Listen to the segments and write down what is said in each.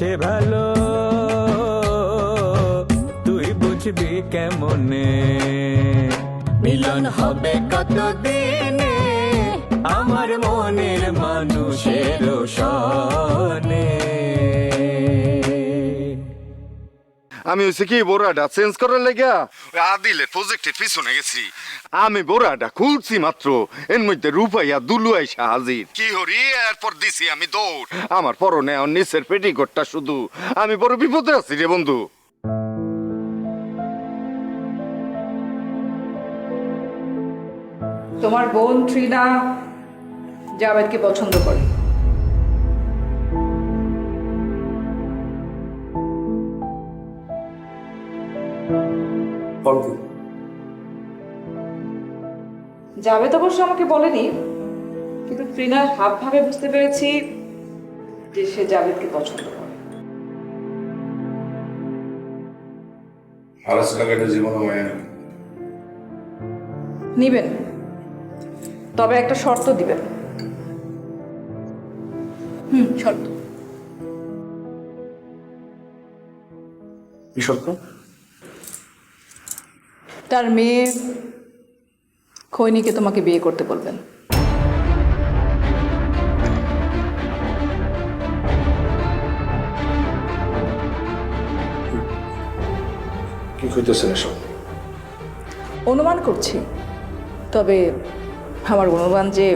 সে ভালো। তুই বুঝবি কেমনে? মিলন হবে কতদিনে? আমার মনের মানুষের সনে আমি হচ্ছে কি বোরাটা চেঞ্জ করার লেগা? ওই আদিলের প্রজেক্টের পিছনে গেছি। আমি বোরাটা খুলছি মাত্র। এর মধ্যে রূপাইয়া দুলু আইসা হাজির। কি হরি? এরপর দিছি আমি দৌড়। আমার পরনে আর নিচের পেটি পেটিকোটটা শুধু। আমি বড় বিপদে আছি রে বন্ধু। তোমার বোন ট্রিনা জাভেদকে পছন্দ করে। জাভেদ অবশ্য আমাকে বলেনি কিন্তু ট্রিনার হাব ভাবে বুঝতে পেরেছি যে সে জাভেদকে পছন্দ করে। আলাস কাকাটা জীবন মায়া নিবেন। তবে একটা শর্ত দিবেন। হুম শর্ত। কি সত্য তার মেয়ে খৈনিকে তোমাকে বিয়ে করতে বলবেন। কি কইতেছেন এসব? অনুমান করছি তবে আমার অনুমান যে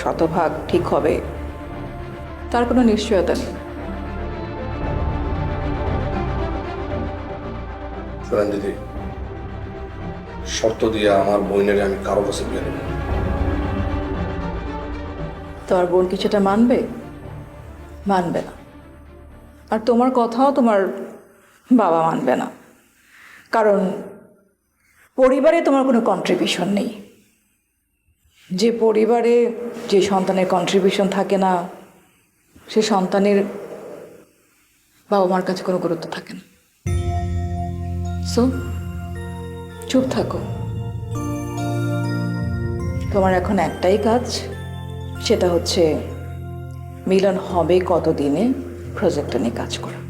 শতভাগ ঠিক হবে তার কোনো নিশ্চয়তা নেই। দিদি শর্ত দিয়ে আমার বইনের আমি কারও কাছে বিয়ে দেবো তোমার বোন কিছুটা মানবে? মানবে না। আর তোমার কথাও তোমার বাবা মানবে না। কারণ পরিবারে তোমার কোনো কন্ট্রিবিউশন নেই। যে পরিবারে যে সন্তানের কন্ট্রিবিউশন থাকে না, সে সন্তানের বাবা মার কাছে কোনো গুরুত্ব থাকে না। সো চুপ থাকো। তোমার এখন একটাই কাজ, সেটা হচ্ছে মিলন হবে কতদিনে প্রজেক্টটা নিয়ে কাজ করা।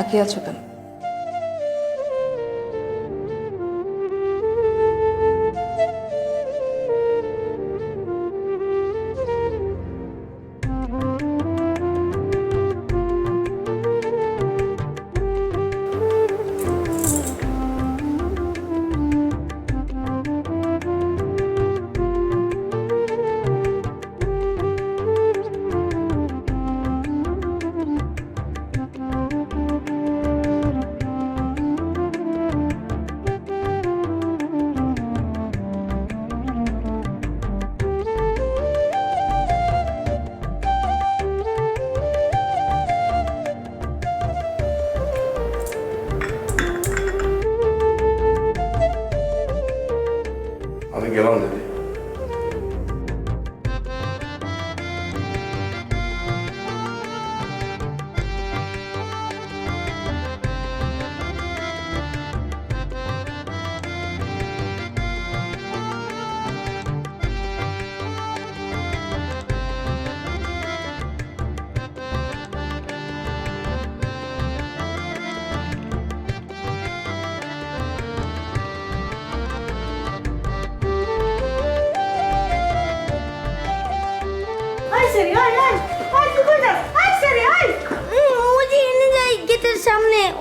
তাকিয়ে আছো কেন?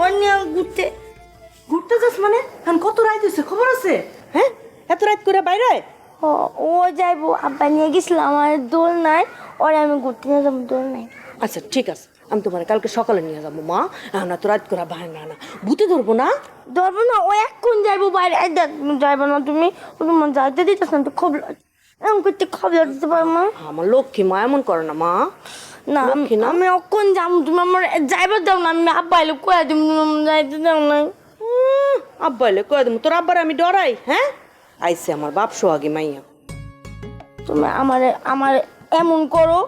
অন্য ঘুরতে। ঘুরতে যাস মানে? এখন কত রাত হইছে? খবর আছে? হ্যাঁ? এত রাত করে বাইরে ও ও যাইবো। আব্বা নিয়ে গেছিলাম আমার দোল নাই। ওরে আমি ঘুরতে নিয়ে যাব দোল নাই। আচ্ছা ঠিক আছে। আমি তোমার কালকে সকালে নিয়ে যাব মা। না তো রাত করে বাইরে না না। ভূতে ধরবো না? ধরবো না ও এক্ষুন যাইবো বাইরে। যাইবো না তুমি তোমার যাইতে দিতেছ না তো খবর এমন করতে খবর দিতে পারো না। আমার লক্ষ্মী মা এমন করে না মা। না আমি লক্ষ্মী না? আমি অক্ষণ যাব তুমি আমার যাইবো দাও না আমি আব্বা এলে কয়ে তুমি যাইতে দাও না। আব্বা এলে কয়ে দেবো তোর আব্বার আমি ডরাই হ্যাঁ? আইসে আমার বাপ সোহাগী মাইয়া। তুমি আমার আমার এমন করো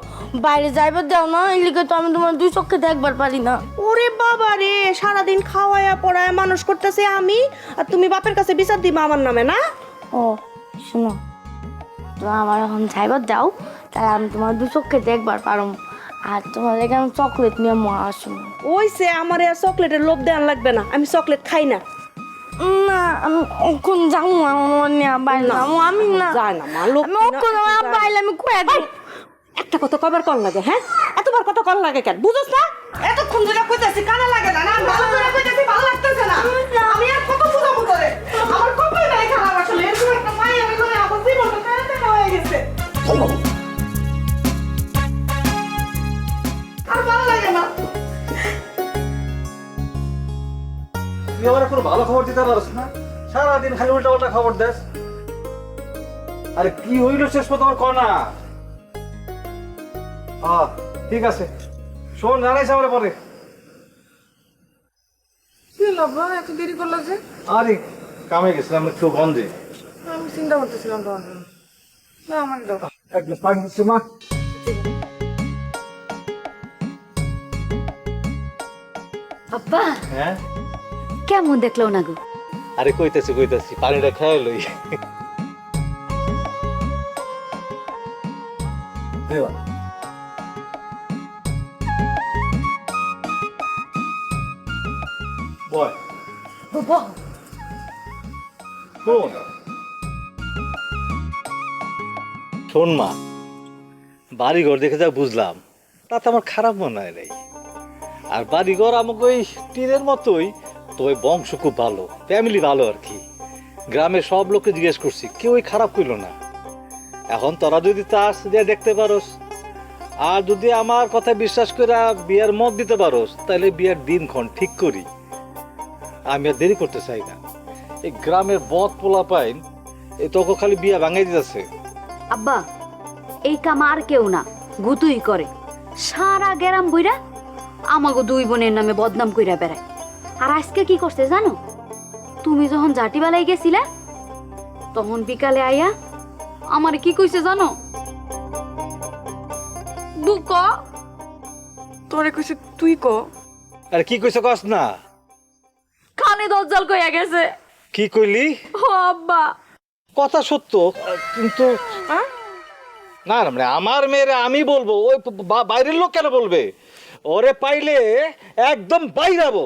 বাইরে যাইবার দাও না এই লিগে তো আমি তোমার দুই চোখে দেখবার পারি না। ওরে বাবা রে সারাদিন খাওয়ায়া পড়ায় মানুষ করতেছে আমি আর তুমি বাপের কাছে বিচার দিবা আমার নামে না? ও শোনো তো আমার এখন যাইবার দাও তাহলে আমি তোমার দু চোখে দেখবার পারো আর তোমার আমি চকলেট নিয়ে মা আসুন। ওই সে আমার আর চকলেটের লোভ দেওয়ান লাগবে না আমি চকলেট খাই না। না আমি এখন যাব আমার নিয়ে বাইরে না, আমি না। যায় না, মা, আমি লক্ষ্মী না, না। বাইরে আমি কয়ে দিই একটা কথা কবার কল লাগে হ্যাঁ? এতবার কথা কল লাগে কেন? বুঝছ না? এতক্ষণ ধরে কইতাছি কানা লাগে না না? ভালো করে কইতাছি ভালো লাগতেছে না। আমি আর কত বুঝাবো করে আমার কপাল নাই খারাপ আসলে এরকম একটা মায়ের করে আমার জীবনটা কানা কানা হয়ে গেছে। তুই আমার কোনো ভালো খবর দিতে পারছ না। সারাদিন খালি উল্টা উল্টা খবর দেস। আরে কি হইল শেষ পর্যন্ত আমার কর না হ্যাঁ ঠিক আছে। শোন জানাইস আমার পরে। এত দেরি করল যে? আরে কামে গেছিলাম একটু বন্ধে আমি চিন্তা করতেছিলাম তোমার জন্য। না আমার দাও। এক গ্লাস পানি দিচ্ছি মা। আব্বা। হ্যাঁ? কেমন দেখল না গো আরে কইতেছি কইতেছি পানিটা খেয়ে লই। শোন। শোন মা বাড়ি ঘর দেখে যা বুঝলাম তাতে আমার খারাপ মনে হয় নাই। আর বাড়ি ঘর আমাকে ওই তীরের মতোই তবে বংশ খুব ভালো ফ্যামিলি ভালো আর কি। গ্রামের সব লোককে জিজ্ঞেস করছি, কেউই খারাপ কইল না। এখন তোরা যদি চাস দিয়ে দেখতে পারোস, আর যদি আমার কথা বিশ্বাস করে বিয়ার মত দিতে পারোস তাহলে বিয়ার দিনক্ষণ ঠিক করি। আমি আর দেরি করতে চাই না। এই গ্রামের বদ পোলা পাইন এই তোকে খালি বিয়া ভাঙাই দিতেছে। আব্বা, এই কাম আর কেউ না, গুতুই করে। সারা গেরাম বইরা আমাকে দুই বোনের নামে বদনাম কইরা বেড়ায়। আর আজকে কি করছে জানো? তুমি যখন জাটিবালাই গেছিলে তখন বিকালে আইয়া আমারে কি কইছে জানো? বুক তোরে কইছে তুই ক। আরে কি কইছে কস না? কানে দজ্জাল কইয়া গেছে। কি কইলি? ও আব্বা। কথা সত্য কিন্তু না না মানে আমার মেয়েরে আমি বলব ওই বা- বাইরের লোক কেন বলবে? ওরে পাইলে একদম বাইরাবো।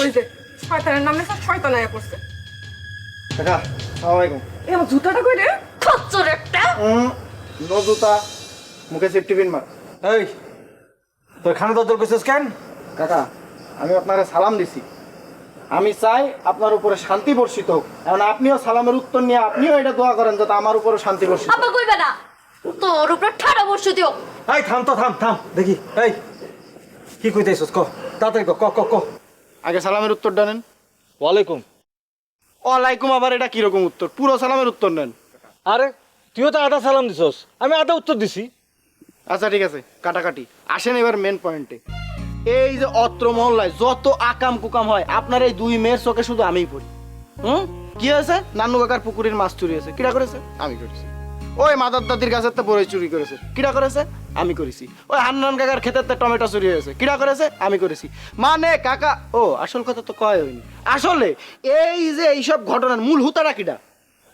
ওই যে শয়তানের নামে সব শয়তান আয়া পড়ছে কাকা সালামালাইকুম। এ আমার জুতাটা কই রে? খচ্চর একটা। নো জুতা মুখে সেফটি পিন মার এই তোর খানে দরদর করছিস কেন? কাকা আমি আপনারে সালাম দিছি। আমি চাই আপনার উপরে শান্তি বর্ষিত হোক। এখন আপনিও সালামের উত্তর নিয়ে আপনিও এটা দোয়া করেন যাতে আমার উপরে শান্তি বর্ষিত। আব্বা কইবে না। তোর উপর ঠাড়া বর্ষ দিও। এই থাম তো থাম থাম দেখি। এই কি কইতেছিস ক তাড়াতাড়ি ক ক ক ক। আগে সালামের উত্তরটা নেন। ওয়ালাইকুম। ওয়ালাইকুম আবার এটা কীরকম উত্তর? পুরো সালামের উত্তর নেন। আরে তুইও তো আধা সালাম দিছস আমি আধা উত্তর দিছি। আচ্ছা ঠিক আছে কাটাকাটি। আসেন এবার মেন পয়েন্টে এই যে অত্র মহল্লায় যত আকাম কুকাম হয় আপনার এই দুই মেয়ের চোখে শুধু আমিই পড়ি। হুম? কি হয়েছে? নান্নু কাকার পুকুরের মাছ চুরি হয়েছে। কিরা করেছে? আমি করেছি। ওই মাদার দাদির গাছের তো বড়ই চুরি করেছে। কিরা করেছে? আমি করেছি। ওই হান্নান কাকার ক্ষেতের তো টমেটো চুরি হয়েছে। কিরা করেছে? আমি করেছি। মানে কাকা ও আসল কথা তো কয় হয়নি। আসলে এই যে এইসব ঘটনার মূল হুতারা কিটা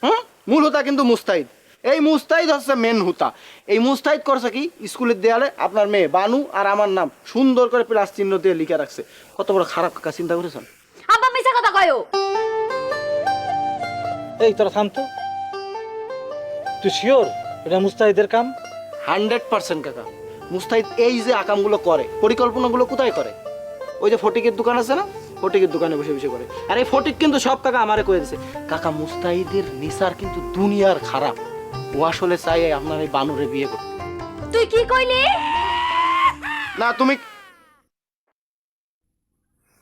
হুম? মূল হুতা কিন্তু মুস্তাহিদ। এই মুস্তাহিদ হচ্ছে মেন হুতা। এই মুস্তাহিদ করছে কি? স্কুলের দেয়ালে আপনার মেয়ে বানু আর আমার নাম সুন্দর করে প্লাস চিহ্ন দিয়ে লিখে রাখছে। কত বড় খারাপ কাকা চিন্তা করেছেন? আব্বা মিছা কথা কয়ও এই তোরা থাম তো। তুই শিওর এটা মুস্তাহিদের কাম? হান্ড্রেড পার্সেন্ট কাকা। মুস্তাহিদ এই যে আকামগুলো করে পরিকল্পনাগুলো কোথায় করে? ওই যে ফটিকের দোকান আছে না? ফটিকের দোকানে বসে বসে করে। আর এই ফটিক কিন্তু সব কাকা আমারে কয়ে দিছে। কাকা মুস্তাহিদের নিসার কিন্তু দুনিয়ার খারাপ। ও আসলে চাই আপনার এই বানুরে বিয়ে করতে। তুই কি কইলি? না তুমি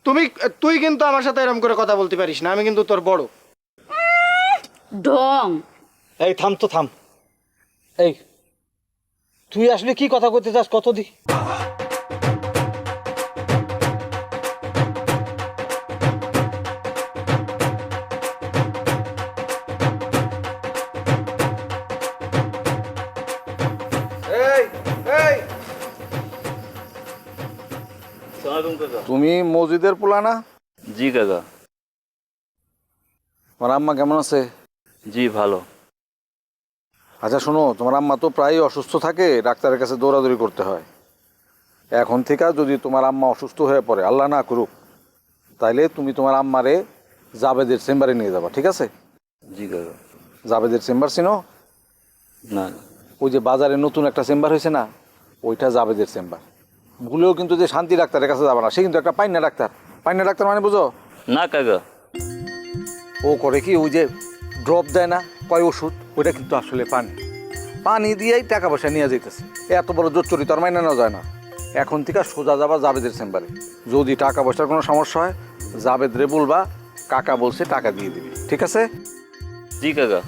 তুমি তুই কিন্তু আমার সাথে এরকম করে কথা বলতে পারিস না আমি কিন্তু তোর বড়। ঢং। এই থাম তো থাম। এই তুই আসলে কি কথা করতে চাস? কত দি তুমি মসজিদের পোলা না জি কাকা। তোমার আম্মা কেমন আছে? জি ভালো। আচ্ছা শোনো তোমার আম্মা তো প্রায়ই অসুস্থ থাকে ডাক্তারের কাছে দৌড়াদৌড়ি করতে হয়। এখন থেকে যদি তোমার আম্মা অসুস্থ হয়ে পড়ে আল্লাহ না করুক তাইলে তুমি তোমার আম্মারে জাবেদের চেম্বারে নিয়ে যাবা ঠিক আছে? জি কাকা জাবেদের চেম্বার চিনো? না। ওই যে বাজারে নতুন একটা চেম্বার হয়েছে না ওইটা জাবেদের চেম্বার। ভুলেও কিন্তু যে শান্তি ডাক্তারের কাছে যাবে না সে কিন্তু একটা পাইনা ডাক্তার। পাইনা ডাক্তার মানে বুঝো? না কাকা। ও করে কি ওই যে ড্রপ দেয় না কয় ওষুধ? ওইটা কিন্তু আসলে পানি। পানি দিয়েই টাকা পয়সা নিয়ে যেতেছে এত বড় জোর চুরি তার মাইনে নেওয়া যায় না। এখন থেকে সোজা যাবা জাবেদের চেম্বারে। যদি টাকা পয়সার কোনো সমস্যা হয় জাবেদ রে বলবা কাকা বলছে টাকা দিয়ে দিবি। ঠিক আছে? জি কাকা।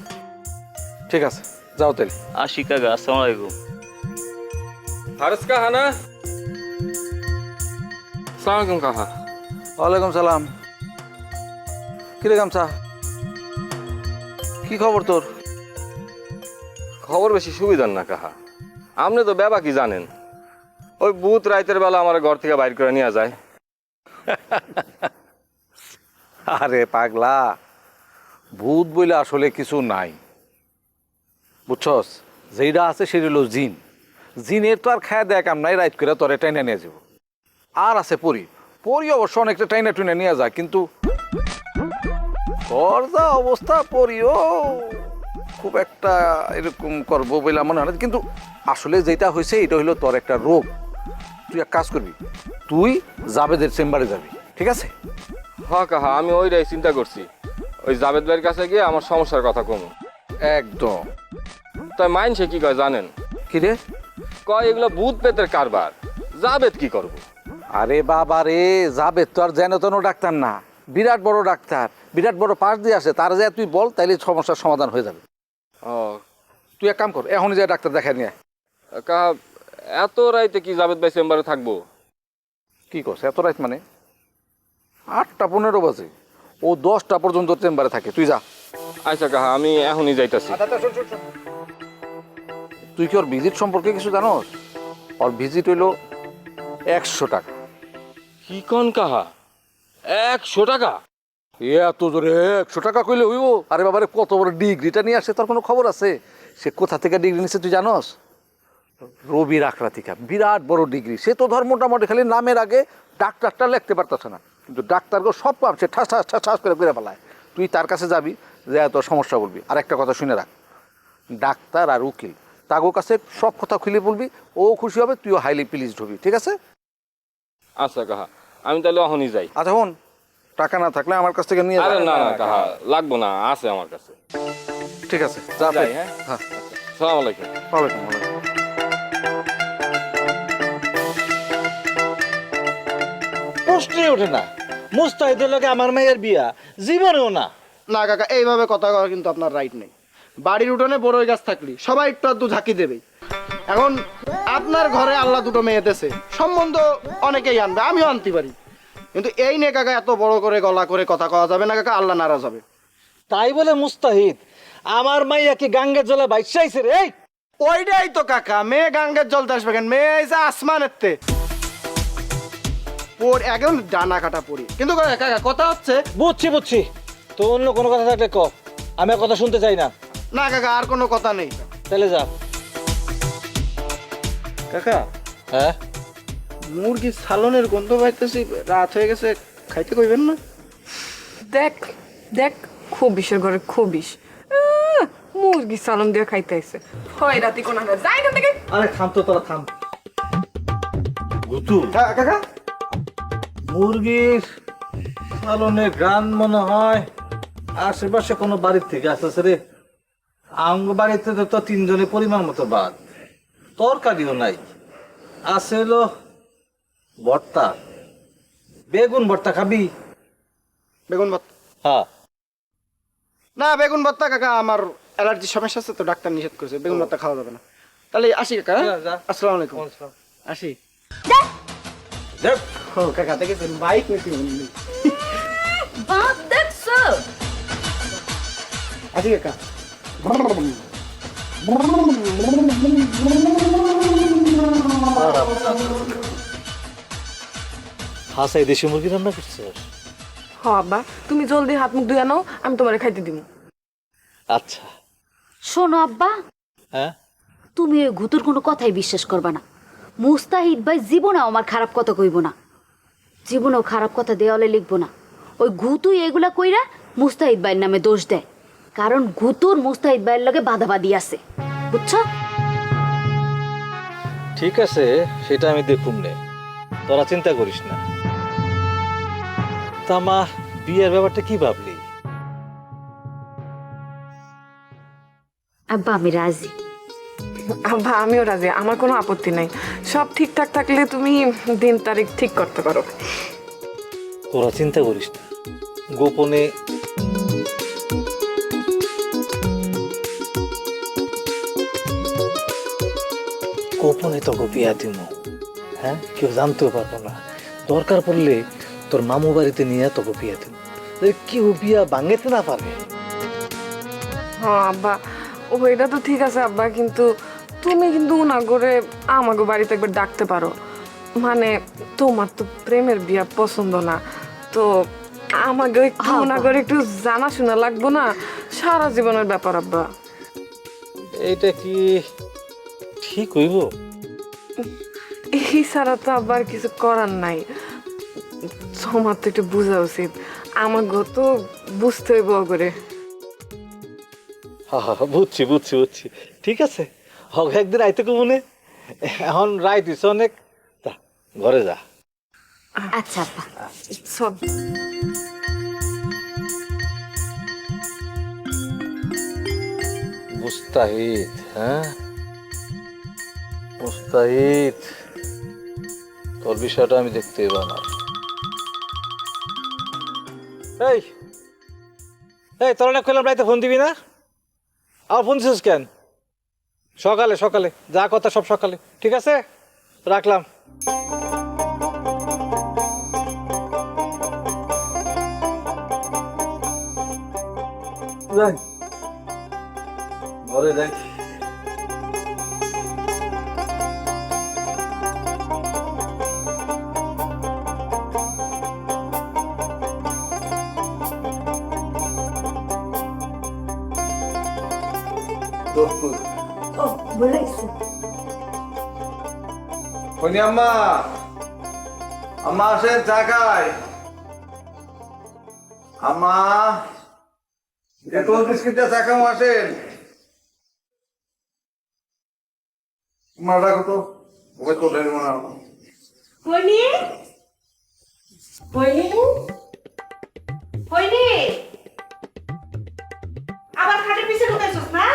ঠিক আছে যাও তাহলে। আসি কাকা আসসালামু আলাইকুম। হারেস কাহা না সালাম আলাইকুম কাহা ওয়ালাইকুম সালাম। কিরে গামছা? কি খবর তোর? খবর বেশি সুবিধার না কাহা। আপনি তো ব্যাবা কি জানেন। ওই বুথ রাইতের বেলা আমার ঘর থেকে বাইর করে নিয়ে যায়। আরে পাগলা, ভূত বইলে আসলে কিছু নাই। বুঝছস? যেইটা আছে সেটা হলো জিন। জিনের তো আর খায় কাম নাই রাইট করে তোরে টাইনা নিয়ে যাব। আর আছে পরি। পরি অবশ্য অনেকটা টাইনা টুইনা নিয়ে যায়, কিন্তু তোর যা অবস্থা পরিও খুব একটা এরকম করব বলে মনে হয় না। কিন্তু আসলে যেটা হয়েছে এটা হইল তোর একটা রোগ। তুই এক কাজ করবি তুই জাবেদের চেম্বারে যাবি ঠিক আছে? হ কাহা আমি ওইটাই চিন্তা করছি। ওই জাবেদ ভাইয়ের কাছে গিয়ে আমার সমস্যার কথা কমু। একদম। তাই মাইন সে কি কয় জানেন? কি রে? কয় এগুলো ভূত পেতের কারবার। জাবেদ কি করব? আরে বাবা রে জাবেদ তো আর যেন তেন ডাক্তার না। বিরাট বড় ডাক্তার বিরাট বড় পাশ দিয়ে আসে। তার যা তুই বল তাইলে সমস্যার সমাধান হয়ে যাবে। ও তুই এক কাম কর এখনই যা ডাক্তার দেখা নিয়ে। কাহা এত রাইতে কি জাবেদ ভাই চেম্বারে থাকব? কি করছে এত রাত মানে? আটটা পনেরো বাজে। ও দশটা পর্যন্ত চেম্বারে থাকে তুই যা। আচ্ছা কাহা আমি এখনই যাইতাছি। তুই কি ওর ভিজিট সম্পর্কে কিছু জানোস? ওর ভিজিট হইল একশো টাকা। কি কন কাহা? একশো টাকা? এ এত জোরে একশো টাকা কইলে হইব? আরে বাবারে কত বড় ডিগ্রিটা নিয়ে আসে তার কোনো খবর আছে? সে কোথা থেকে ডিগ্রি নিছে তুই জানোস? রবির আখড়াতিকা বিরাট বড় ডিগ্রি। সে তো ধর মোটামুটি খালি নামের আগে ডাক্তারটা লিখতে পারতেছে না। কিন্তু ডাক্তারকে সব কাম সে ঠাস ঠাস ঠাস ঠাস করে করে ফেলায় তুই তার কাছে যাবি যে এত সমস্যা বলবি। আর একটা কথা শুনে রাখ ডাক্তার আর উকিল তাগো কাছে সব কথা খুলে বলবি ও খুশি হবে তুইও হাইলি প্লিজড হবি ঠিক আছে? আচ্ছা কাহা আমি তাহলে এখনই যাই। আচ্ছা হন। টাকা না থাকলে আমার কাছ থেকে নিয়ে যা। আরে না না লাগবো না আছে আমার কাছে। ঠিক আছে যা যাই, হ্যাঁ? হ্যাঁ। সালাম আলাইকুম। ওয়ালাইকুম ওয়ালাইকুম। প্রশ্নই ওঠে না। মুস্তাহিদের লগে আমার মেয়ের বিয়া। জীবনেও না। না কাকা এইভাবে কথা কওয়ার কিন্তু আপনার রাইট নেই। বাড়ির উঠোনে বড়ই গাছ থাকলি সবাই একটু আধটু ঝাঁকি দেবে। এখন আপনার ঘরে আল্লাহ দুটো মেয়ে দেশে সম্বন্ধ অনেকেই আনবে আমিও আনতে পারি। কিন্তু এই নিয়ে কাকা এত বড় করে গলা করে কথা কওয়া যাবে না কাকা আল্লাহ নারাজ হবে। তাই বলে মুস্তাহিদ আমার মাইয়া কি গাঙ্গের জলে বাইসাইছে রে? এই ওইটাই তো কাকা মেয়ে গাঙ্গের জল আসবে কেন? মেয়ে আইসা আসমানের তে পর একদম ডানা কাটা পড়ি কিন্তু কাকা কাকা, কথা হচ্ছে বুঝছি বুঝছি। তো অন্য কোনো কথা থাকলে ক আমি আর কথা শুনতে চাই না। না কাকা আর কোনো কথা নেই। তাহলে যা। কাকা হ্যাঁ? মুরগি সালনের গন্ধ পাইতেছি রাত হয়ে গেছে খাইতে কইবেন না? দেখ দেখ খবিসের ঘরে খবিস আহ, মুরগি সালাম দিয়ে খাইতে আইছে। হয় রাতি কোন যাই এখান থেকে। আরে থাম তো তোরা থাম। গুতু। কাকা মুরগির সালনের গান মনে হয় আশেপাশে কোনো বাড়ির থেকে আসতেছে রে। আঙ্গ বাড়িতে তো তিনজনের তিনজনে পরিমাণ মতো বাদ। তরকারিও নাই। হলো ভর্তা। বেগুন ভর্তা খাবি? বেগুন ভর্তা? হ্যাঁ। না বেগুন ভর্তা কাকা আমার অ্যালার্জির সমস্যা আছে তো ডাক্তার নিষেধ করেছে। বেগুন ভর্তা খাওয়া যাবে না। তাহলে আসি কাকা হ্যাঁ? আসসালামু আলাইকুম। আসি। ও কাকা দেখেছেন বাইক নিতে বাপ দেখছ আসি কাকা। হাসাই দেশি মুরগি রান্না করছিস হ আব্বা। তুমি জলদি হাত মুখ ধুয়ে নাও আমি তোমারে খাইতে দিব। আচ্ছা। শোনো আব্বা। হ্যাঁ? তুমি ওই ঘুতুর কোনো কথাই বিশ্বাস করবা না। মুস্তাহিদ ভাই জীবনেও আমার খারাপ কথা কইব না। জীবনেও খারাপ কথা দেওয়ালে লিখব না। ওই ঘুতুই এগুলা কইরা মুস্তাহিদ ভাইয়ের নামে দোষ দেয়। কারণ ঘুতুর মুস্তাহিদ ভাইয়ের লগে বাধাবাদি আছে। বুঝছ? ঠিক আছে সেটা আমি দেখুন নে। তোরা চিন্তা করিস না। তা মা বিয়ের ব্যাপারটা কি ভাবলি? আব্বা আমি রাজি। আব্বা আমিও রাজি আমার কোনো আপত্তি নাই। সব ঠিকঠাক থাকলে তুমি দিন তারিখ ঠিক করতে পারো। তোরা চিন্তা করিস না। গোপনে গোপনে তোকে বিয়া দিব হ্যাঁ? কেউ জানতেও পারব না। দরকার পড়লে তোর মামু বাড়িতে নিয়ে তোকে বিয়া দিব কেউ বিয়া ভাঙেতে না পারে? হ্যাঁ আব্বা ও এটা তো ঠিক আছে আব্বা কিন্তু তুমি কিন্তু না করে আমাকে বাড়িতে একবার ডাকতে পারো। মানে তোমার তো প্রেমের বিয়া পছন্দ না। তো আমাকে একটু না করে একটু জানাশোনা লাগবো না? সারা জীবনের ব্যাপার আব্বা। এইটা কি ঠিক হইব? এই ছাড়া তো আবার কিছু করার নাই। তোমার তো একটু বোঝা উচিত। আমাকে তো বুঝতে হইব করে। বুঝছি বুঝছি বুঝছি। ঠিক আছে হোক একদিন আইতে কমনে এখন রায় দিছ অনেক। তা ঘরে যা। আচ্ছা আব্বা। সব মুস্তাহিদ হ্যাঁ? মুস্তাহিদ তোর বিষয়টা আমি দেখতে এবার না। এই এই, তোরা না কইলাম রাইতে ফোন দিবি না? আর ফোন দিছিস কেন? সকালে সকালে। যা কথা সব সকালে। ঠিক আছে? রাখলাম। যাই। ঘরে যাই কইনি আম্মা আম্মা আসেন চা খাই। আম্মা টোস্ট বিস্কিটটা চা খামো আসেন। মা রাখো তো। ওকে তো দেন মনে হইনি হইনি হইনি আবার খাটের পিছে ঢুকাইছস না?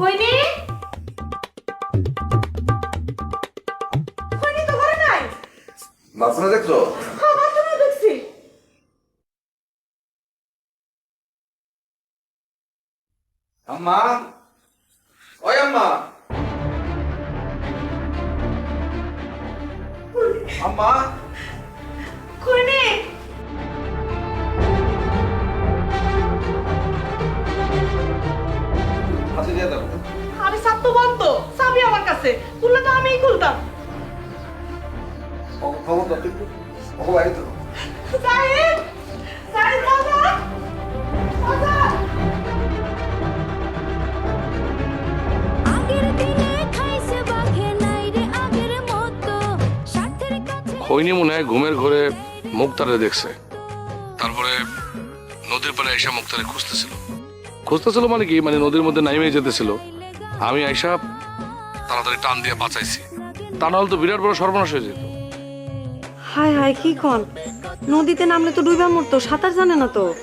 হইনি কইনি তো ঘরে নাই। বাথরুমে দেখছ? খৈনি মনে হয়, ঘুমের ঘরে মুক্তারে দেখছে। তারপরে নদীর পাড়ে এসে মুক্তারে খুঁজতেছিল। খুঁজতেছিল মানে কি? মানে নদীর মধ্যে নাইমে যেতেছিল। আমি আইসা তাড়াতাড়ি টান দিয়ে বাঁচাইছি। তা নাহলে তো বিরাট বড় সর্বনাশ হয়ে যেত। হায় হায়, কি কন? নদীতে নামলে তো ডুইবা মরতো, সাঁতার জানে না তো।